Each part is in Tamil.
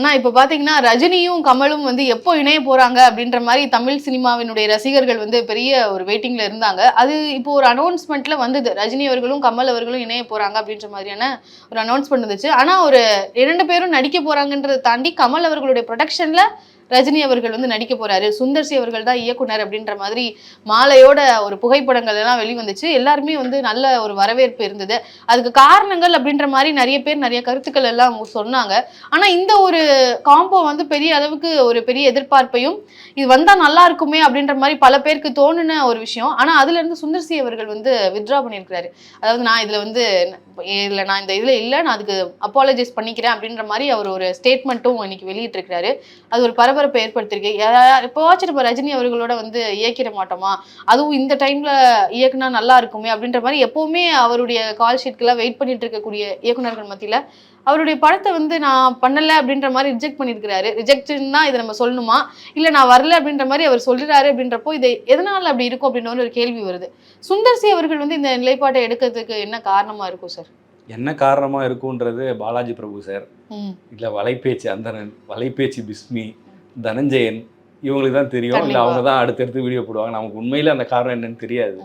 ஆனால் இப்போ பார்த்தீங்கன்னா ரஜினியும் கமலும் வந்து எப்போ இணைய போகிறாங்க அப்படின்ற மாதிரி தமிழ் சினிமாவினுடைய ரசிகர்கள் வந்து பெரிய ஒரு வெயிட்டிங்கில் இருந்தாங்க. அது இப்போ ஒரு அனௌன்ஸ்மெண்ட்டில் வந்தது. ரஜினி அவர்களும் கமல் அவர்களும் இணைய போகிறாங்க அப்படின்ற மாதிரியான ஒரு அனௌன்ஸ்மெண்ட் இருந்துச்சு ஆனால் ஒரு இரண்டு பேரும் நடிக்க போகிறாங்கன்றதை தாண்டி கமல் அவர்களுடைய ப்ரொடக்ஷனில் ரஜினி அவர்கள் வந்து நடிக்க போறாரு. சுந்தர்சி அவர்கள் தான் இயக்குனர் அப்படின்ற மாதிரி மாலையோட ஒரு புகைப்படங்கள் எல்லாம் வெளிவந்துச்சு. எல்லாருமே வந்து நல்ல ஒரு வரவேற்பு இருந்தது. அதுக்கு காரணங்கள் அப்படின்ற மாதிரி நிறைய பேர் நிறைய கருத்துக்கள் எல்லாம் சொன்னாங்க. ஆனா இந்த ஒரு காம்போ வந்து பெரிய அளவுக்கு ஒரு பெரிய எதிர்பார்ப்பையும் இது வந்தா நல்லா இருக்குமே அப்படின்ற மாதிரி பல பேருக்கு தோணுன ஒரு விஷயம். ஆனா அதுல இருந்து சுந்தர்சி அவர்கள் வந்து வித்ட்ரா பண்ணியிருக்கிறாரு. அதாவது நான் இதுல வந்து இல்லை நான் இந்த இதுல இல்லை நான் அதுக்கு அப்பாலஜைஸ் பண்ணிக்கிறேன் அப்படின்ற மாதிரி அவர் ஒரு ஸ்டேட்மெண்ட்டும் இன்னைக்கு வெளியிட்டிருக்கிறாரு. அது ஒரு பரபரப்பை ஏற்படுத்தியிருக்கு. யா- எப்போவாச்சும் நம்ம ரஜினி அவர்களோட வந்து இயக்கிட மாட்டோமா? அதுவும் இந்த டைம்ல இயக்குனா நல்லா இருக்குமே அப்படின்ற மாதிரி எப்பவுமே அவருடைய கால் ஷீட்க்கெல்லாம் வெயிட் பண்ணிட்டு இருக்கக்கூடிய இயக்குனர்கள் மத்தியில அவருடைய படத்தை வந்து நான் பண்ணல அப்படின்ற மாதிரி ரிஜெக்ட் பண்ணியிருக்கிறாரு. ரிஜெக்ட்னா இதை நம்ம சொல்லணுமா? இல்ல நான் வரல அப்படின்ற மாதிரி அவர் சொல்றாரு அப்படின்றப்போ இது எதனால அப்படி இருக்கும் அப்படின்ற ஒரு கேள்வி வருது. சுந்தர்சி அவர்கள் வந்து இந்த நிலைப்பாட்டை எடுக்கிறதுக்கு என்ன காரணமா இருக்கும் சார் என்ன காரணமாக இருக்குன்றது பாலாஜி பிரபு சார் இல்லை வலைபேச்சு அந்தணன் வலைபேச்சு பிஸ்மி தனஞ்சயன் இவங்களுக்கு தான் தெரியும். இல்லை. அவங்க தான் அடுத்தடுத்து வீடியோ போடுவாங்க. நமக்கு உண்மையில அந்த காரணம் என்னன்னு தெரியாது.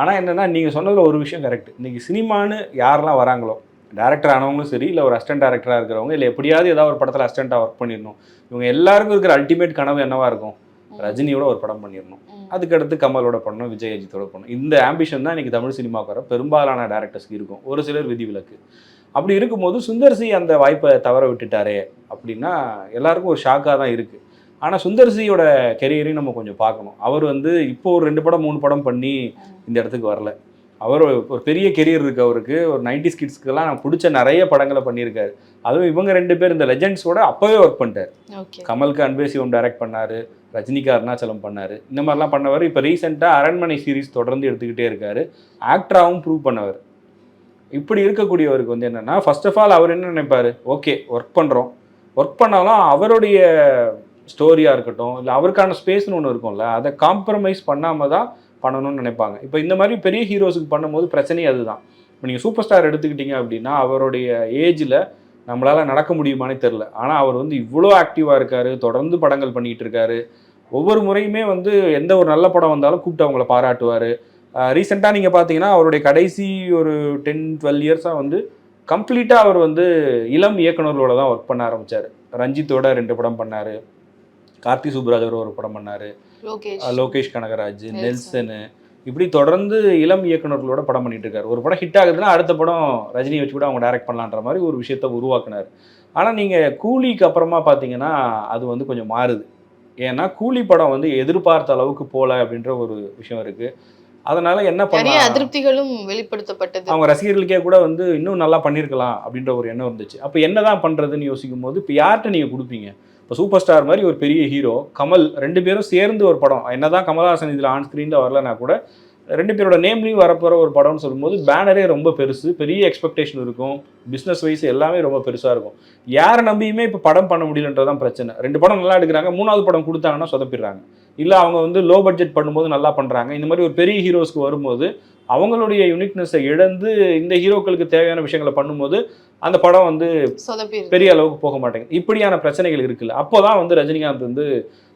ஆனால் என்னென்னா நீங்கள் சொன்னதில் ஒரு விஷயம் கரெக்ட் இன்னைக்கு சினிமான்னு யாரெல்லாம் வராங்களோ டேரக்டர் ஆனவங்களும் சரி இல்லை ஒரு அசிஸ்டன்ட் டேரக்டராக இருக்கிறவங்க இல்லை எப்படியாவது ஏதாவது ஒரு படத்தில் அசிஸ்டண்ட்டாக ஒர்க் பண்ணிடணும். இவங்க எல்லாருக்கும் இருக்கிற அல்டிமேட் கனவு என்னவா இருக்கும். ரஜினியோட ஒரு படம் பண்ணிடணும். அதுக்கடுத்து கமலோட பண்ணணும் விஜய் அஜித்தோட பண்ணணும். இந்த ஆம்பிஷன் தான் இன்னைக்கு தமிழ் சினிமாவுக்கு வர பெரும்பாலான டேரக்டர்ஸ்க்கு இருக்கும். ஒரு சிலர் விதிவிலக்கு. அப்படி இருக்கும்போது சுந்தர்சி அந்த வாய்ப்பை தவற விட்டுட்டாரே அப்படின்னா எல்லாருக்கும் ஒரு ஷாக்காக தான் இருக்குது ஆனால் சுந்தர்சியோட கெரியரையும் நம்ம கொஞ்சம் பார்க்கணும். அவர் வந்து இப்போ ஒரு ரெண்டு படம் மூணு படம் பண்ணி இந்த இடத்துக்கு வரல. அவர் ஒரு பெரிய கெரியர் இருக்கு அவருக்கு. ஒரு நைன்டி ஸ்கிட்ஸ்க்கெல்லாம் நான் பிடிச்ச நிறைய படங்களை பண்ணியிருக்காரு. அதுவும் இவங்க ரெண்டு பேர் இந்த லெஜெண்ட்ஸோட அப்போவே ஒர்க் பண்ணிட்டார். கமலுக்கு அன்பே சிவம் டைரக்ட் பண்ணாரு. ரஜினிக்கு அருணாச்சலம் பண்ணாரு. இந்த மாதிரிலாம் பண்ணவர். இப்போ ரீசெண்டாக அரண்மனை சீரிஸ் தொடர்ந்து எடுத்துக்கிட்டே இருக்காரு. ஆக்டராகவும் ப்ரூவ் பண்ணவர். இப்படி இருக்கக்கூடியவருக்கு வந்து என்னென்னா ஃபர்ஸ்ட் ஆஃப் ஆல் அவர் என்ன நினைப்பார்? ஓகே ஒர்க் பண்ணுறோம் ஒர்க் பண்ணாலும் அவருடைய ஸ்டோரியாக இருக்கட்டும் இல்லை அவருக்கான ஸ்பேஸ்னு ஒன்று இருக்கும்ல அதை காம்ப்ரமைஸ் பண்ணாமல் தான் பண்ணணும்னு நினைப்பாங்க. இப்போ இந்த மாதிரி பெரிய ஹீரோஸுக்கு பண்ணும்போது பிரச்சனையே அதுதான். இப்போ நீங்கள் சூப்பர் ஸ்டார் எடுத்துக்கிட்டீங்க அப்படின்னா அவருடைய ஏஜில் நம்மளால் நடக்க முடியுமானே தெரில ஆனால் அவர் வந்து இவ்வளோ ஆக்டிவாக இருக்காரு தொடர்ந்து படங்கள் பண்ணிகிட்டு இருக்காரு. ஒவ்வொரு முறையுமே வந்து எந்த ஒரு நல்ல படம் வந்தாலும் கூப்பிட்டு அவங்கள பாராட்டுவார். ரீசெண்டாக நீங்கள் பார்த்தீங்கன்னா அவருடைய கடைசி ஒரு டென் டுவெல் இயர்ஸாக வந்து கம்ப்ளீட்டாக அவர் வந்து இளம் இயக்குனர்களோட தான் ஒர்க் பண்ண ஆரம்பிச்சார். ரஞ்சித்தோட ரெண்டு படம் பண்ணார். கார்த்தி சுப்ராஜோட ஒரு படம் பண்ணார். லோகேஷ். கனகராஜ் நெல்சன். இப்படி தொடர்ந்து இளம் இயக்குனர்களோட படம் பண்ணிட்டு இருக்காரு. ஒரு படம் ஹிட் ஆகுதுன்னா அடுத்த படம் ரஜினி வச்சு கூட அவங்க டைரக்ட் பண்ணலான்ற மாதிரி ஒரு விஷயத்த உருவாக்குனார். ஆனால் நீங்கள் கூலிக்கு அப்புறமா பார்த்தீங்கன்னா அது வந்து கொஞ்சம் மாறுது. ஏன்னா கூலி படம் வந்து எதிர்பார்த்த அளவுக்கு போல அப்படின்ற ஒரு விஷயம் இருக்கு. அதனால என்ன பண்ணலாம்? அதிருப்திகளும் வெளிப்படுத்தப்பட்டது. அவங்க ரசிகர்களுக்கே கூட வந்து இன்னும் நல்லா பண்ணியிருக்கலாம் அப்படின்ற ஒரு எண்ணம் இருந்துச்சு. அப்போ என்னதான் பண்றதுன்னு யோசிக்கும் போது இப்போ யார்கிட்ட நீங்கள் கொடுப்பீங்க? இப்போ சூப்பர் ஸ்டார் மாதிரி ஒரு பெரிய ஹீரோ கமல் ரெண்டு பேரும் சேர்ந்து ஒரு படம். என்னதான் கமல்ஹாசன் இதில் ஆன் ஸ்க்ரீனில் வரலனா கூட ரெண்டு பேரோட நேம்லையும் வரப்போகிற ஒரு படம்னு சொல்லும்போது பேனரே ரொம்ப பெருசு பெரிய எக்ஸ்பெக்டேஷன் இருக்கும். பிஸ்னஸ் வைஸ் எல்லாமே ரொம்ப பெருசாக இருக்கும். யாரை நம்பியுமே இப்போ படம் பண்ண முடியலன்றதான் பிரச்சனை. ரெண்டு படம் நல்லா எடுக்கிறாங்க மூணாவது படம் கொடுத்தாங்கன்னா சொதப்பிடுறாங்க. இல்லை அவங்க வந்து லோ பட்ஜெட் பண்ணும்போது நல்லா பண்ணுறாங்க இந்த மாதிரி ஒரு பெரிய ஹீரோஸ்க்கு வரும்போது அவங்களுடைய யூனிக்னஸை இழந்து இந்த ஹீரோக்களுக்கு தேவையான விஷயங்களை பண்ணும்போது அந்த படம் வந்து பெரிய அளவுக்கு போக மாட்டேங்குது. இப்படியான பிரச்சனைகள் இருக்குல்ல. அப்போதான் வந்து ரஜினிகாந்த் வந்து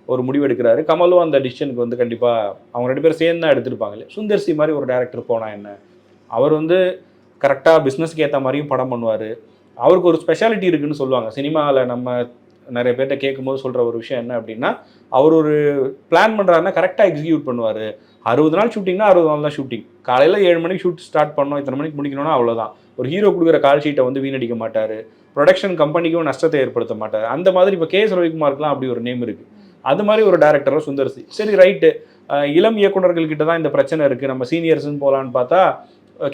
ஒரு முடிவு எடுக்கிறாரு கமலும் அந்த டிசிஷனுக்கு வந்து கண்டிப்பாக அவங்க ரெண்டு பேரும் சேர்ந்து தான் எடுத்திருப்பாங்க இல்லையா? சுந்தர் சி மாதிரி ஒரு டேரக்டர் போனா என்ன? அவர் வந்து கரெக்டாக பிஸ்னஸ்க்கு ஏற்ற மாதிரியும் படம் பண்ணுவார். அவருக்கு ஒரு ஸ்பெஷாலிட்டி இருக்குன்னு சொல்லுவாங்க. சினிமாவில் நம்ம நிறைய பேர்கிட்ட கேட்கும்போது சொல்கிற ஒரு விஷயம் என்ன அப்படின்னா அவர் ஒரு பிளான் பண்ணுறாருன்னா கரெக்டாக எக்ஸிக்யூட் பண்ணுவார். அறுபது நாள் ஷூட்டிங்னா அறுபது நாள் தான் ஷூட்டிங் காலையில் ஏழு மணிக்கு ஷூட் ஸ்டார்ட் பண்ணோம். இத்தனை மணிக்கு முடிக்கணும்னா அவ்வளோதான் ஒரு ஹீரோ கொடுக்குற கால் ஷீட்டை வந்து வீணடிக்க மாட்டார். ப்ரொடக்ஷன் கம்பெனிக்கும் நஷ்டத்தை ஏற்படுத்த மாட்டார். அந்த மாதிரி இப்போ கே எஸ் ரவிக்குமாருக்குலாம் அப்படி ஒரு நேம் இருக்குது அது மாதிரி ஒரு டேரக்டராக சுந்தர்சி சரி ரைட்டு இளம் இயக்குனர்கள் கிட்ட தான் இந்த பிரச்சனை இருக்குது நம்ம சீனியர்ஸ்னு போகலான்னு பார்த்தா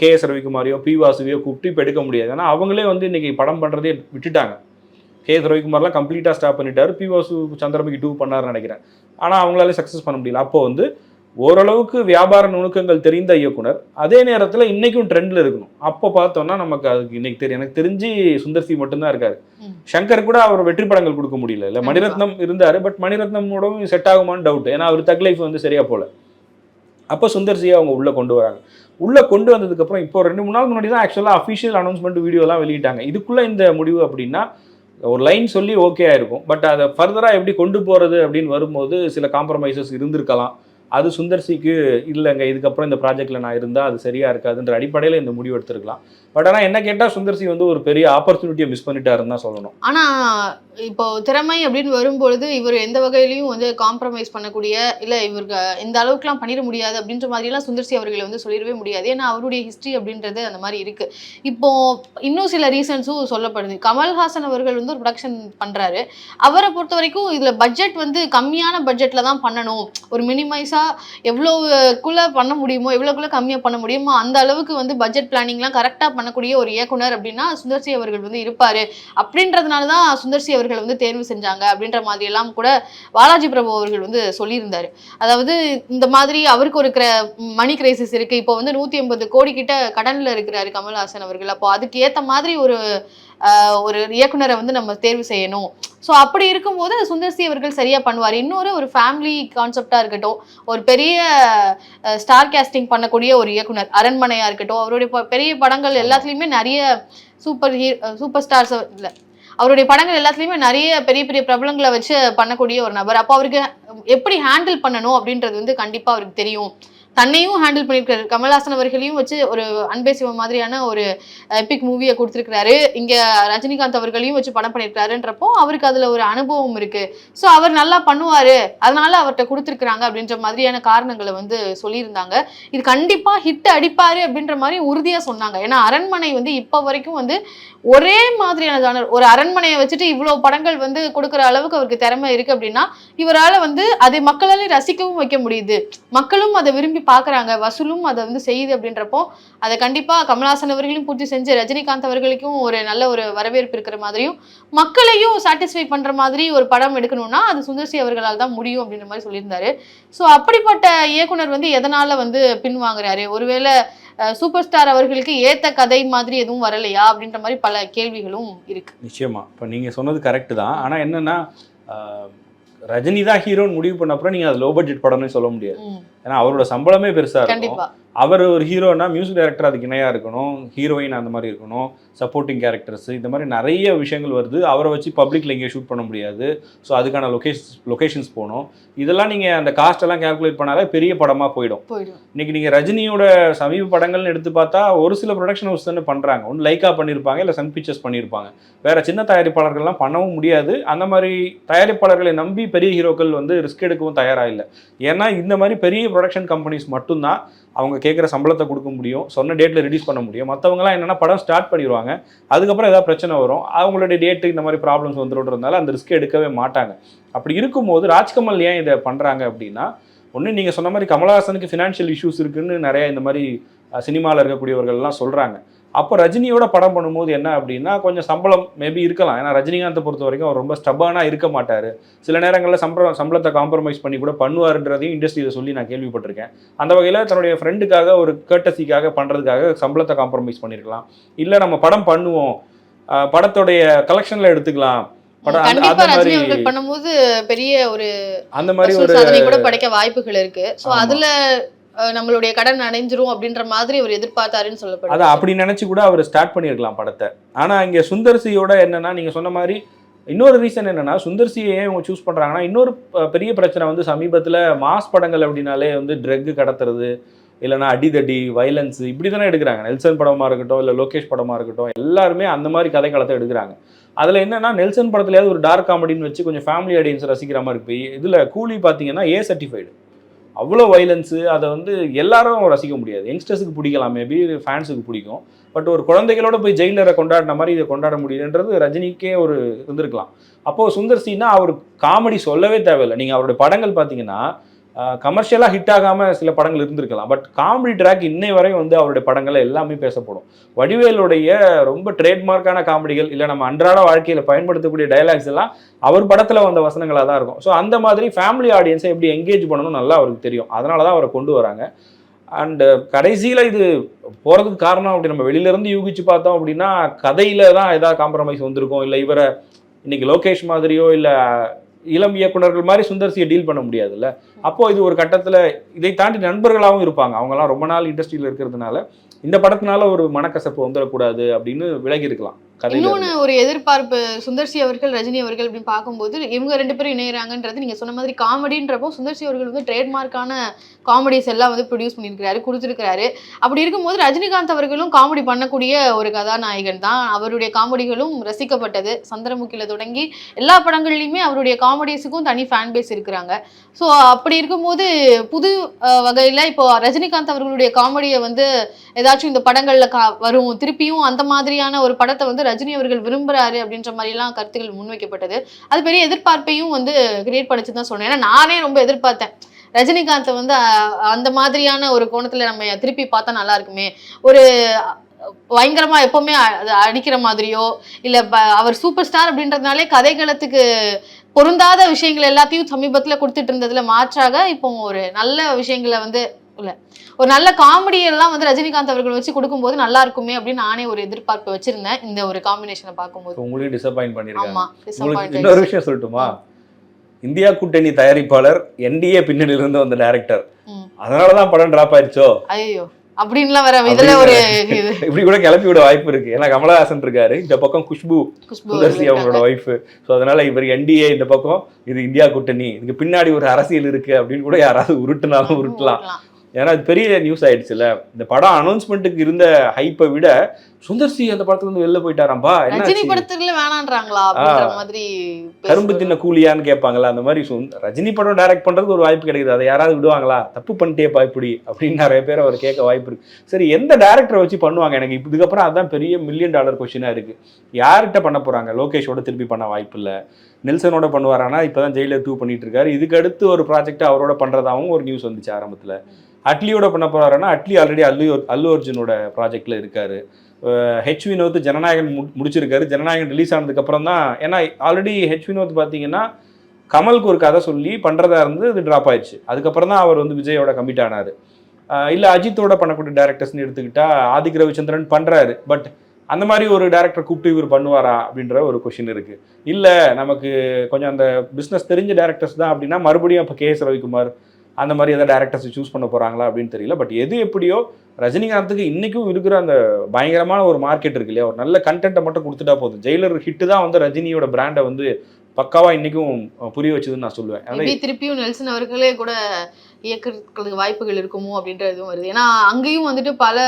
கே எஸ் ரவிக்குமாரையோ பி வாசுவையோ கூப்பிட்டு இப்போ எடுக்க முடியாது. ஏன்னா அவங்களே வந்து இன்றைக்கி படம் பண்ணுறதே விட்டுட்டாங்க. கே எஸ் ரவிக்குமார்லாம் கம்ப்ளீட்டாக ஸ்டாப் பண்ணிட்டாரு. பி வாசு சந்திரமுகி டூ பண்ணாருன்னு நினைக்கிறேன். ஆனால் அவங்களால சக்ஸஸ் பண்ண முடியல. அப்போ வந்து ஓரளவுக்கு வியாபார நுணுக்கங்கள் தெரிந்த இயக்குனர் அதே நேரத்தில் இன்னைக்கும் ட்ரெண்டில் இருக்கணும். அப்போ பார்த்தோம்னா நமக்கு அதுக்கு இன்னைக்கு தெரியும் எனக்கு தெரிஞ்சு சுந்தர்சி மட்டும்தான் இருக்காரு. சங்கர் கூட அவர் வெற்றி படங்கள் கொடுக்க முடியல. இல்லை. மணிரத்னம் இருந்தார். பட் மணிரத்னமோடவும் செட் ஆகுமான்னு டவுட் ஏன்னா அவர் தக் லைஃப் வந்து சரியா போல. அப்போ சுந்தர்சியை அவங்க உள்ள கொண்டு வராங்க. உள்ள கொண்டு வந்ததுக்கப்புறம் இப்போ ரெண்டு மூணு நாள் முன்னாடி தான் ஆக்சுவலாக அஃபிஷியல் அனௌன்ஸ்மெண்ட் வீடியோலாம் வெளியிட்டாங்க. இதுக்குள்ள இந்த முடிவு அப்படின்னா ஒரு லைன் சொல்லி ஓகே ஆயிருக்கும். பட் அதை ஃபர்தராக எப்படி கொண்டு போகிறது அப்படின்னு வரும்போது சில காம்ப்ரமைசஸ் இருந்திருக்கலாம். அது சுந்தர்சிக்கு இல்லைங்க இதுக்கப்புறம் இந்த ப்ராஜெக்ட்டில் நான் இருந்தால் அது சரியாக இருக்காதுன்ற அடிப்படையில் இந்த முடிவு எடுத்திருக்கலாம். பட் ஆனால் என்ன கேட்டால் சுந்தர்சி வந்து ஒரு பெரிய ஆப்பர்ச்சுனிட்டியை மிஸ் பண்ணிட்டாருன்னு தான் சொல்லணும். ஆனால் இப்போ திறமை அப்படின்னு வரும்பொழுது இவர் எந்த வகையிலையும் வந்து காம்ப்ரமைஸ் பண்ணக்கூடிய இல்லை இவருக்கு இந்த அளவுக்குலாம் பண்ணிட முடியாது அப்படின்ற மாதிரிலாம் சுந்தர்சி அவர்களை வந்து சொல்லிடவே முடியாது. ஏன்னா அவருடைய ஹிஸ்ட்ரி அப்படின்றது அந்த மாதிரி இருக்குது இப்போ இன்னும் சில ரீசன்ஸும் சொல்லப்படுது. கமல்ஹாசன் அவர்கள் வந்து ஒரு ப்ரொடக்ஷன் பண்ணுறாரு அவரை பொறுத்த வரைக்கும் இதில் பட்ஜெட் வந்து கம்மியான பட்ஜெட்டில் தான் பண்ணணும். ஒரு மினிமைஸாக எவ்வளோக்குள்ளே பண்ண முடியுமோ எவ்வளோக்குள்ளே கம்மியாக பண்ண முடியுமோ அந்த அளவுக்கு வந்து பட்ஜெட் பிளானிங்லாம் கரெக்டாக பண்ண பண்ணக்கூடிய ஒரு இயக்குனர் அப்படின்னா சுந்தர்சி அவர்கள் வந்து இருப்பாரு. அப்படின்றதுனால தான் சுந்தர்சி அவர்கள் வந்து தேர்வு செஞ்சாங்க அப்படின்ற மாதிரி எல்லாம் கூட பாலாஜி பிரபு அவர்கள் வந்து சொல்லியிருந்தாரு. அதாவது இந்த மாதிரி அவருக்கு ஒரு மணி கிரைசிஸ் இருக்கு. இப்போ வந்து நூத்தி எண்பது கோடி கிட்ட கடன்ல இருக்கிறாரு கமல்ஹாசன் அவர்கள். அப்போ அதுக்கு ஏத்த மாதிரி ஒரு ஒரு இயக்குனரை வந்து நம்ம தேர்வு செய்யணும். ஸோ அப்படி இருக்கும்போது சுந்தர்சி அவர்கள் சரியாக பண்ணுவார். இன்னொரு ஒரு ஃபேமிலி கான்செப்டாக இருக்கட்டும் ஒரு பெரிய ஸ்டார் கேஸ்டிங் பண்ணக்கூடிய ஒரு இயக்குனர் அரண்மனையாக இருக்கட்டும் அவருடைய ப- பெரிய படங்கள் எல்லாத்துலேயுமே நிறைய சூப்பர் ஹீ சூப்பர் ஸ்டார்ஸ் இல்லை அவருடைய படங்கள் எல்லாத்துலேயுமே நிறைய பெரிய பெரிய பிரபலங்களை வச்சு பண்ணக்கூடிய ஒரு நபர். அப்போ அவருக்கு எப்படி ஹேண்டில் பண்ணணும் அப்படின்றது வந்து கண்டிப்பாக அவருக்கு தெரியும். தன்னையும் ஹேண்டில் பண்ணியிருக்காரு. கமல்ஹாசன் அவர்களையும் வச்சு ஒரு அன்பே சிவம் மாதிரியான ஒரு எபிக் மூவியை கொடுத்துருக்கிறாரு. இங்க ரஜினிகாந்த் அவர்களையும் வச்சு படம் பண்ணியிருக்காருன்றப்போ அவருக்கு அதுல ஒரு அனுபவம் இருக்கு. ஸோ அவர் நல்லா பண்ணுவாரு. அதனால அவர்கிட்ட கொடுத்துருக்குறாங்க அப்படின்ற மாதிரியான காரணங்களை வந்து சொல்லியிருந்தாங்க. இது கண்டிப்பா ஹிட் அடிப்பாரு அப்படின்ற மாதிரி உறுதியா சொன்னாங்க. ஏன்னா அரண்மனை வந்து இப்போ வரைக்கும் வந்து ஒரே மாதிரியான ஜானர் ஒரு அரண்மனையை வச்சுட்டு இவ்வளவு படங்கள் வந்து கொடுக்குற அளவுக்கு அவருக்கு திறமை இருக்கு அப்படின்னா இவரால் வந்து அதை மக்களால ரசிக்கவும் வைக்க முடியுது. மக்களும் அதை விரும்பி பார்க்கறாங்க. வசூலும் அதை வந்து செய்யுது அப்படின்றப்போ அதை கண்டிப்பா கமல்ஹாசன் அவர்களையும் பூர்த்தி செஞ்சு ரஜினிகாந்த் அவர்களுக்கும் ஒரு நல்ல ஒரு வரவேற்பு இருக்கிற மாதிரியும் மக்களையும் சாட்டிஸ்ஃபை பண்ற மாதிரி ஒரு படம் எடுக்கணும்னா அது சுந்தர்சி அவர்களால் தான் முடியும் அப்படின்ற மாதிரி சொல்லியிருந்தாரு. ஸோ அப்படிப்பட்ட இயக்குனர் வந்து எதனால வந்து பின்வாங்குறாரு? ஒருவேளை சூப்பர் ஸ்டார் அவர்களுக்கு ஏத்த கதை மாதிரி எதுவும் வரலையா? அப்படின்ற மாதிரி பல கேள்விகளும் இருக்கு. நிச்சயமா. இப்போ நீங்கள் சொன்னது கரெக்டு தான். ஆனால் என்னன்னா ரஜினி தான் ஹீரோன்னு முடிவு பண்ண அப்புறம் நீங்கள் அது லோ பட்ஜெட் படம்னு சொல்ல முடியாது. ஏன்னா அவரோட சம்பளமே பெருசாக இருக்கும். அவர் ஒரு ஹீரோனா மியூசிக் டைரக்டர் அதுக்கு இணையாக இருக்கணும் ஹீரோயின் அந்த மாதிரி இருக்கணும் சப்போர்ட்டிங் கேரக்டர்ஸ் இந்த மாதிரி நிறைய விஷயங்கள் வருது. அவரை வச்சு பப்ளிக்கில் எங்கேயும் ஷூட் பண்ண முடியாது. ஸோ அதுக்கான லொகேஷன்ஸ் லொகேஷன்ஸ் போகணும். இதெல்லாம் நீங்கள் அந்த காஸ்ட் எல்லாம் கால்குலேட் பண்ணாலே பெரிய படமாக போயிடும். இன்னைக்கு நீங்கள் ரஜினியோட சமீப படங்கள்னு எடுத்து பார்த்தா ஒரு சில ப்ரொடக்ஷன் ஹவுஸ் தானே பண்ணுறாங்க ஒன்று லைக்கா பண்ணியிருப்பாங்க இல்லை சன் பிக்சர்ஸ் பண்ணியிருப்பாங்க. வேற சின்ன தயாரிப்பாளர்கள்லாம் பண்ணவும் முடியாது. அந்த மாதிரி தயாரிப்பாளர்களை நம்பி பெரிய ஹீரோக்கள் வந்து ரிஸ்க் எடுக்கவும் தயாராக இல்லை. ஏன்னா இந்த மாதிரி பெரிய ப்ரொடக்ஷன் கம்பெனிஸ் மட்டும்தான் அவங்க கேட்குற சம்பளத்தை கொடுக்க முடியும் சொன்ன டேட்டில் ரிலீஸ் பண்ண முடியும். மற்றவங்கலாம் என்னென்னா படம் ஸ்டார்ட் பண்ணிடுவாங்க அதுக்கப்புறம் ஏதாவது பிரச்சனை வரும். அவங்களுடைய டேட்டு இந்த மாதிரி ப்ராப்ளம்ஸ் வந்துடுறதுனால அந்த ரிஸ்க் எடுக்கவே மாட்டாங்க. அப்படி இருக்கும்போது ராஜ்கமல் ஏன் இதை பண்ணுறாங்க அப்படின்னா ஒன்று நீங்கள் சொன்ன மாதிரி கமலஹாசனுக்கு ஃபினான்ஷியல் இஷ்யூஸ் இருக்குன்னு நிறைய இந்த மாதிரி சினிமாவில் இருக்கக்கூடியவர்கள்லாம் சொல்கிறாங்க அப்போ ரஜினியோட படம் பண்ணும்போது என்ன அப்படின்னா கொஞ்சம் சம்பளம் மேபி இருக்கலாம். ஏன்னா ரஜினிகாந்தை பொறுத்த வரைக்கும் அவர் ரொம்ப ஸ்டபானாக இருக்க மாட்டார். சில நேரங்களில் சம்பளம் சம்பளத்தை காம்ப்ரமைஸ் பண்ணி கூட பண்ணுவாருன்றதையும் இண்டஸ்ட்ரியில் சொல்லி நான் கேள்விப்பட்டிருக்கேன். அந்த வகையில் தன்னுடைய ஃப்ரெண்டுக்காக ஒரு கேட்டசிக்காக பண்ணுறதுக்காக சம்பளத்தை காம்ப்ரமைஸ் பண்ணியிருக்கலாம் இல்லை நம்ம படம் பண்ணுவோம். படத்தோடைய கலெக்ஷனில் எடுத்துக்கலாம். பண்ணும்போது பெரிய ஒரு அந்த மாதிரி ஒரு கூட படைக்க வாய்ப்புகள் இருக்கு. ஆமா. அதுல நம்மளுடைய கடன் அடைஞ்சிரும் அப்படின்ற மாதிரி அவர் எதிர்பார்த்தாருன்னு அதை அப்படி நினைச்சு கூட அவர் ஸ்டார்ட் பண்ணியிருக்கலாம் படத்தை. ஆனா இங்க சுந்தர்சியோட என்னன்னா நீங்க சொன்ன மாதிரி இன்னொரு ரீசன் என்னன்னா சுந்தர்சியை ஏன் இவங்க சூஸ் பண்றாங்கன்னா இன்னொரு பெரிய பிரச்சனை வந்து சமீபத்துல மாஸ் படங்கள் அப்படின்னாலே வந்து ட்ரக் கடத்துறது இல்லைன்னா அடிதடி வைலன்ஸ் இப்படி தானே எடுக்கிறாங்க. நெல்சன் படமாக இருக்கட்டும் இல்லை லோகேஷ் படமாக இருக்கட்டும் எல்லாருமே அந்த மாதிரி கதை கதைக்களத்தை எடுக்கிறாங்க. அதில் என்னென்னா நெல்சன் படத்துலையாவது ஒரு டார்க் காமெடின்னு வச்சு கொஞ்சம் ஃபேமிலி ஆடியன்ஸ் ரசிக்கிற மாதிரி இருக்கு இதில் கூலி பார்த்தீங்கன்னா ஏ சர்டிஃபைடு அவ்வளோ வைலன்ஸு அதை வந்து எல்லாரும் ரசிக்க முடியாது. யங்ஸ்டர்ஸுக்கு பிடிக்கலாம் மேபி ஃபேன்ஸுக்கு பிடிக்கும். பட் ஒரு குழந்தைகளோட போய் ஜெயிலரை கொண்டாடின மாதிரி இதை கொண்டாட முடியுன்றது ரஜினிக்கே ஒரு இருந்திருக்கலாம். அப்போது சுந்தர் சின்னா அவர் காமெடி சொல்லவே தேவையில்லை. நீங்கள் அவருடைய படங்கள் பார்த்தீங்கன்னா கமர்ஷியலாக ஹிட் ஆகாமல் சில படங்கள் இருந்திருக்கலாம். பட் காமெடி ட்ராக் இன்னை வரையும் வந்து அவருடைய படங்கள் எல்லாமே பேசப்படும். வடிவேலுடைய ரொம்ப ட்ரேட்மார்க்கான காமெடிகள் இல்லை நம்ம அன்றாட வாழ்க்கையில் பயன்படுத்தக்கூடிய டயலாக்ஸ் எல்லாம் அவர் படத்தில் வந்த வசனங்களாக தான் இருக்கும். ஸோ அந்த மாதிரி ஃபேமிலி ஆடியன்ஸை எப்படி எங்கேஜ் பண்ணணும் நல்லா அவருக்கு தெரியும். அதனால தான் அவரை கொண்டு வராங்க. அண்டு கடைசியில் இது போகிறதுக்கு காரணம் அப்படி நம்ம வெளியிலேருந்து யூகிச்சு பார்த்தோம் அப்படின்னா கதையில் தான் ஏதாவது காம்ப்ரமைஸ் வந்திருக்கும். இல்லை இவரை இன்னைக்கு லோகேஷ் மாதிரியோ இல்லை இளம் இயக்குனர்கள் மாதிரி சுந்தர்சியை டீல் பண்ண முடியாதுல்ல. அப்போ இது ஒரு கட்டத்தில் இதை தாண்டி நண்பர்களாகவும் இருப்பாங்க. அவங்கலாம் ரொம்ப நாள் இண்டஸ்ட்ரியில் இருக்கிறதுனால இந்த படத்தினால ஒரு மனக்கசப்பு வந்துடக்கூடாது அப்படின்னு விலகி இருக்கலாம். இன்னொன்னு ஒரு எதிர்பார்ப்பு சுந்தர்சி அவர்கள் ரஜினி அவர்கள் அப்படின்னு பார்க்கும்போது இவங்க ரெண்டு பேரும் இணையறாங்கன்றது நீங்க சொன்ன மாதிரி காமெடின்றப்போ சுந்தர்சி அவர்கள் வந்து ட்ரேட்மார்க்கான காமெடிஸ் எல்லாம் வந்து ப்ரொடியூஸ் பண்ணியிருக்கிறாரு கொடுத்துருக்காரு அப்படி இருக்கும்போது ரஜினிகாந்த் அவர்களும் காமெடி பண்ணக்கூடிய ஒரு கதாநாயகன் தான். அவருடைய காமெடிகளும் ரசிக்கப்பட்டது. சந்திரமுகில தொடங்கி எல்லா படங்கள்லையுமே அவருடைய காமெடிஸுக்கும் தனி ஃபேன் பேஸ் இருக்கிறாங்க. ஸோ அப்படி இருக்கும்போது புது வகையில இப்போ ரஜினிகாந்த் அவர்களுடைய காமெடியை வந்து ஏதாச்சும் இந்த படங்கள்ல கா வரும் திருப்பியும் அந்த மாதிரியான ஒரு படத்தை வந்து ரஜினி அவர்கள் விரும்புறாரு அப்படின்ற மாதிரிலாம் கருத்துக்கள் முன்வைக்கப்பட்டது. அது பெரிய எதிர்பார்ப்பையும் வந்து கிரியேட் பண்ணிச்சு தான் சொன்னேன் ஏன்னா நானே ரொம்ப எதிர்பார்த்தேன். ரஜினிகாந்தை வந்து அந்த மாதிரியான ஒரு கோணத்துல நம்ம திருப்பி பார்த்தா நல்லா இருக்குமே. ஒரு பயங்கரமா எப்பவுமே அடிக்கிற மாதிரியோ இல்ல ப- அவர் சூப்பர் ஸ்டார் அப்படின்றதுனாலே கதைகளத்துக்கு பொருந்தாத விஷயங்கள் எல்லாத்தையும் சமீபத்துல கொடுத்துட்டு இருந்ததுல மாற்றாக இப்போ ஒரு நல்ல விஷயங்களை வந்து இல்ல. ஒரு நல்ல காமெடி எல்லாம் வந்து ரஜினிகாந்த் அவர்கள் வச்சு கொடுக்கும்போது நல்லா இருக்குமே அப்படின்னு நானே ஒரு எதிர்பார்ப்பு வச்சிருந்தேன். இந்த ஒரு காம்பினேஷனை பார்க்கும்போது. உங்களையும் டிசப்பாயிண்ட் பண்ணிருக்காங்க. உங்களுக்கு. இன்னொரு விஷயம் சொல்லட்டுமா? இந்தியா கூட்டணி தயாரிப்பாளர் என்டிஏ பின்னணியில இருந்து வந்த டைரக்டர். அதனாலதான் படம் டிராப் ஆயிருச்சோ? ஐயோ அப்படின்லாம் வர இதுல ஒரு இப்படி கூட கிளப்பி விட வாய்ப்பு இருக்கு. ஏன்னா கமலஹாசன் இருக்காரு இந்த பக்கம் குஷ்பு சுந்தர்சி அவங்களோட ஒய்ஃப் ஸோ அதனால இவர் என்டிஏ இந்த பக்கம் இது இந்தியா கூட்டணி. இதுக்கு பின்னாடி ஒரு அரசியல் இருக்கு அப்படின்னு கூட யாராவது உருட்டுனாலும் உருட்டலாம். ஏன்னா அது பெரிய நியூஸ் ஆயிடுச்சுல. இந்த படம் அனௌன்ஸ்மெண்ட்டுக்கு இருந்த ஹைப்பை விட சுந்தர்சி அந்த படத்துல இருந்து வெளில போயிட்டாராம்பா? ரஜினி? படத்துல வேணான்றாங்களா மாதிரி கரும்பு. தின்ன கூலியான்னு கேட்பாங்கல்ல அந்த மாதிரி ரஜினி படம் டைரக்ட் பண்றதுக்கு ஒரு வாய்ப்பு கிடைக்குது. அதை யாராவது விடுவாங்களா? தப்பு பண்ணிட்டேப்பா இப்படி அப்படின்னு நிறைய பேர் அவர் கேட்க வாய்ப்பு இருக்கு. சரி எந்த டேரக்டரை வச்சு பண்ணுவாங்க எனக்கு? இப்ப இதுக்கப்புறம் அதான் பெரிய மில்லியன் டாலர் கொஸ்டினா இருக்கு. யார்கிட்ட பண்ண போறாங்க? லோகேஷோட திருப்பி பண்ண வாய்ப்பு இல்ல. நெல்சனோட பண்ணுவாரானா இப்பதான் ஜெயிலர் டூ பண்ணிட்டு இருக்காரு இதுக்கு அடுத்து ஒரு ப்ராஜெக்ட் அவரோட பண்ணுறதாகவும் ஒரு நியூஸ் வந்துச்சு ஆரம்பத்தில். அட்லியோட பண்ண போகிறாருன்னா அட்லி ஆல்ரெடி அல்லு அல்லு அர்ஜுனோட ப்ராஜெக்டில் இருக்கார். ஹெச் வினோத் ஜனநாயகன் மு- முடிச்சிருக்காரு. ஜனநாயகன் ரிலீஸ் ஆனதுக்கப்புறம் தான் ஏன்னா ஆல்ரெடி ஹெச் வினோத் பார்த்தீங்கன்னா கமலுக்கு ஒரு கதை சொல்லி பண்ணுறதா இருந்து இது ட்ராப் ஆயிடுச்சு. அதுக்கப்புறம் தான் அவர் வந்து விஜயோட கமிட் ஆனாரு. இல்லை அஜித்தோட பண்ணக்கூடிய டேரக்டர்ஸ்னு எடுத்துக்கிட்டால் ஆதிக் ரவிச்சந்திரன் பண்ணுறாரு பட் அந்த மாதிரி ஒரு டேரக்டர் கூப்பிட்டு இவர் பண்ணுவாரா அப்படின்ற ஒரு கொஷின் இருக்கு. இல்ல நமக்கு கொஞ்சம் அந்த பிசினஸ் தெரிஞ்ச டேரக்டர்ஸ் தான் அப்படின்னா மறுபடியும் அப்போ கே எஸ் ரவிக்குமார் அந்த மாதிரி ஏதாவது டேரக்டர்ஸ் சூஸ் பண்ண போறாங்களா அப்படின்னு தெரியல. பட் எது எப்படியோ ரஜினிகாந்துக்கு இன்னைக்கும் இருக்கிற அந்த பயங்கரமான ஒரு மார்க்கெட் இருக்கு இல்லையா? ஒரு நல்ல கண்டென்ட்டை மட்டும் கொடுத்துட்டா போதும். ஜெயிலர் ஹிட்டு தான் வந்து ரஜினியோட பிராண்டை வந்து பக்காவா இன்னைக்கும் புரிய வச்சதுன்னு நான் சொல்லுவேன். திருப்பியும் நெல்சன் அவர்களே கூட இயக்கிறதுக்கு வாய்ப்புகள் இருக்குமோ அப்படின்றதும் வருது. ஏன்னா அங்கேயும் வந்துட்டு பல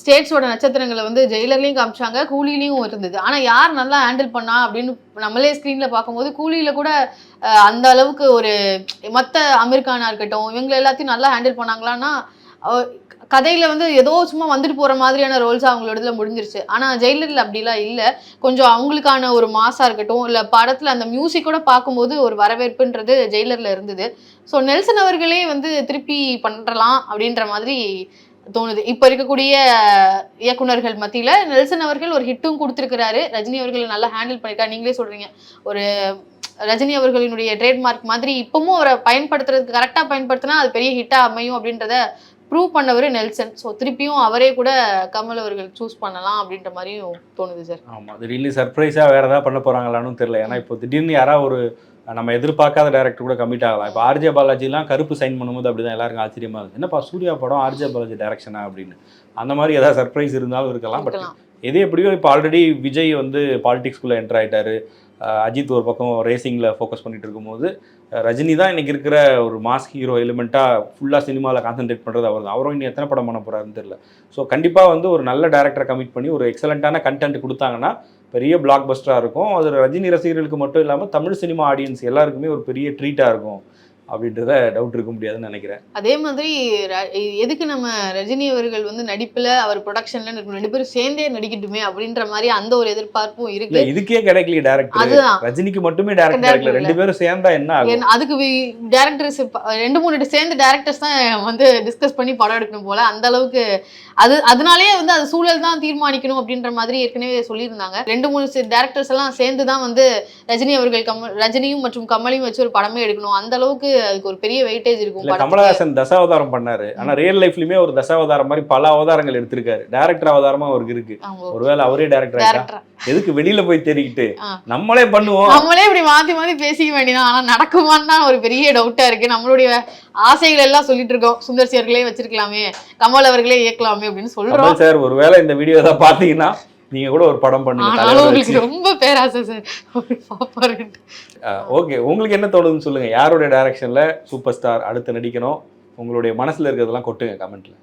ஸ்டேட்ஸோட நட்சத்திரங்களை வந்து ஜெயிலர்லையும் காமிச்சாங்க கூலிலையும் இருந்தது. ஆனால் யார் நல்லா ஹேண்டில் பண்ணா அப்படின்னு நம்மளே ஸ்க்ரீனில் பார்க்கும்போது கூலியில கூட அந்த அளவுக்கு ஒரு மற்ற அமெரிக்கானா இருக்கட்டும் இவங்களை எல்லாத்தையும் நல்லா ஹேண்டில் பண்ணாங்களான்னா கதையில வந்து ஏதோ சும்மா வந்துட்டு போற மாதிரியான ரோல்ஸ் அவங்களோட இதுல முடிஞ்சிருச்சு. ஆனா ஜெயிலரில் அப்படிலாம் இல்ல. கொஞ்சம் அவங்களுக்கான ஒரு மாசா இருக்கட்டும் இல்ல படத்துல அந்த மியூசிக்கோட பார்க்கும்போது ஒரு வரவேற்புன்றது ஜெயிலர்ல இருந்தது. ஸோ நெல்சன் அவர்களே வந்து திருப்பி பண்றலாம் அப்படின்ற மாதிரி தோணுது. இப்ப இருக்கக்கூடிய இயக்குனர்கள் மத்தியில நெல்சன் அவர்கள் ஒரு ஹிட்டும் கொடுத்துருக்கிறாரு. ரஜினி அவர்கள் நல்லா ஹேண்டில் பண்ணியிருக்காரு நீங்களே சொல்றீங்க. ஒரு ரஜினி அவர்களினுடைய ட்ரேட்மார்க் மாதிரி இப்பவும் அவரை பயன்படுத்துறதுக்கு கரெக்டா பயன்படுத்தினா அது பெரிய ஹிட்டா அமையும் அப்படின்றத ப்ரூவ் பண்ணவர் நெல்சன். ஸோ திருப்பியும் அவரே கூட கமல் அவர்கள் சூஸ் பண்ணலாம் அப்படின்ற மாதிரியும் தோணுது சார் ஆமா திடீர்னு சர்ப்ரைஸா வேற ஏதாவது பண்ண போறாங்களான்னு தெரியல. ஏன்னா இப்போ திடீர்னு யாராவது ஒரு நம்ம எதிர்பார்க்காத டேரக்டர் கூட கமிட் ஆகலாம். இப்போ ஆர்ஜே பாலாஜிலாம் கருப்பு சைன் பண்ணும்போது அப்படிதான் எல்லாருக்கும் ஆச்சரியமா இருந்துச்சு என்னப்பா சூர்யா படம் ஆர்ஜே பாலாஜி டைரக்ஷனா அப்படின்னு. அந்த மாதிரி ஏதாவது சர்ப்ரைஸ் இருந்தாலும் இருக்கலாம். பட் எது எப்படியோ இப்போ ஆல்ரெடி விஜய் வந்து பாலிடிக்ஸ்குள்ளே என்டர் ஆயிட்டாரு. அஹ் அஜித் ஒரு பக்கம் ரேசிங்கில் ஃபோக்கஸ் பண்ணிட்டு இருக்கும்போது ரஜினி தான் இன்னைக்கு இருக்கிற ஒரு மாஸ் ஹீரோ எலிமெண்ட்டாக ஃபுல்லாக சினிமாவில் கான்சென்ட்ரேட் பண்ணுறது அவர் தான். அவரும் இன்னும் எத்தனை படம் பண்ண போகிறாருன்னு தெரியல. ஸோ கண்டிப்பாக வந்து ஒரு நல்ல டேரக்டரை கமிட் பண்ணி ஒரு எக்ஸலண்ட்டான கண்டென்ட் கொடுத்தாங்கன்னா பெரிய பிளாக் பஸ்டராக இருக்கும். அது ரஜினி ரசிகர்களுக்கு மட்டும் இல்லாமல் தமிழ் சினிமா ஆடியன்ஸ் எல்லாருக்குமே ஒரு பெரிய ட்ரீட்டாக இருக்கும். அப்படின்றத டவுட் இருக்க முடியாதுன்னு நினைக்கிறேன். அதே மாதிரி எதுக்கு நம்ம ரஜினி அவர்கள் வந்து நடிப்புல அவர் ப்ரொடக்ஷன்ல ரெண்டு பேரும் சேர்ந்தே நடிக்கட்டுமே அப்படின்ற மாதிரி அந்த ஒரு எதிர்பார்ப்பும் இருக்கு. இதுக்கே கிடைக்கல டேரக்டர் அதுதான். ரஜினிக்கு மட்டுமே டேரக்டர் கிடைக்கல. ரெண்டு பேரும் சேர்ந்தா என்ன அதுக்கு டேரக்டர்ஸ் ரெண்டு மூணு சேர்ந்து டேரக்டர்ஸ் தான் வந்து டிஸ்கஸ் பண்ணி படம் எடுக்கணும் போல. அந்த அளவுக்கு அது அதனாலேயே வந்து அது சூழல் தான் தீர்மானிக்கணும் அப்படின்ற மாதிரி ஏற்கனவே சொல்லியிருந்தாங்க. ரெண்டு மூணு டேரக்டர்ஸ் எல்லாம் சேர்ந்து தான் வந்து ரஜினி அவர்கள் கமல் ரஜினியும் மற்றும் கமலையும் வச்சு ஒரு படமே எடுக்கணும். அந்த அளவுக்கு அதுக்கு ஒரு பெரிய வெயிட்டேஜ் இருக்கும். கமலஹாசன் தசாவதாரம் பண்ணாரு. ஆனா ரியல் லைஃப்லயுமே ஒரு தசாவதாரம் மாதிரி பல அவதாரங்கள் எடுத்திருக்காரு. டேரக்டர் அவதாரமா அவருக்கு இருக்கு. ஒருவேளை அவரே டேரக்டர் ஆயிட்டா? எதுக்கு வெளியில போய் தேடிக்கிட்டு? ஆ. நம்மளே பண்ணுவோம். நம்மளே இப்படி மாத்தி மாத்தி பேசிக்க வேண்டியதான் ஆனா நடக்குமான்னு தான் ஒரு பெரிய டவுட்டா இருக்கு. நம்மளுடைய ஆசைகள் எல்லாம் சொல்லிட்டு இருக்கோம். சுந்தர்சி அவர்களே வச்சிருக்கலாமே. கமல் அவர்களே இயக்கலாமே அப்படின்னு சொல்றோம். சார் ஒருவேளை இந்த வீடியோ தான் பாத்தீங்கன்னா நீங்க கூட ஒரு படம் பண்ணுங்க. ரொம்ப பேராசை சார். ஓகே. உங்களுக்கு என்ன தோணுதுன்னு சொல்லுங்க. யாருடைய டைரக்ஷன்ல சூப்பர் ஸ்டார் அடுத்து நடிக்கணும்? உங்களுடைய மனசுல இருக்கிறதெல்லாம் கொட்டுங்க கமெண்ட்ல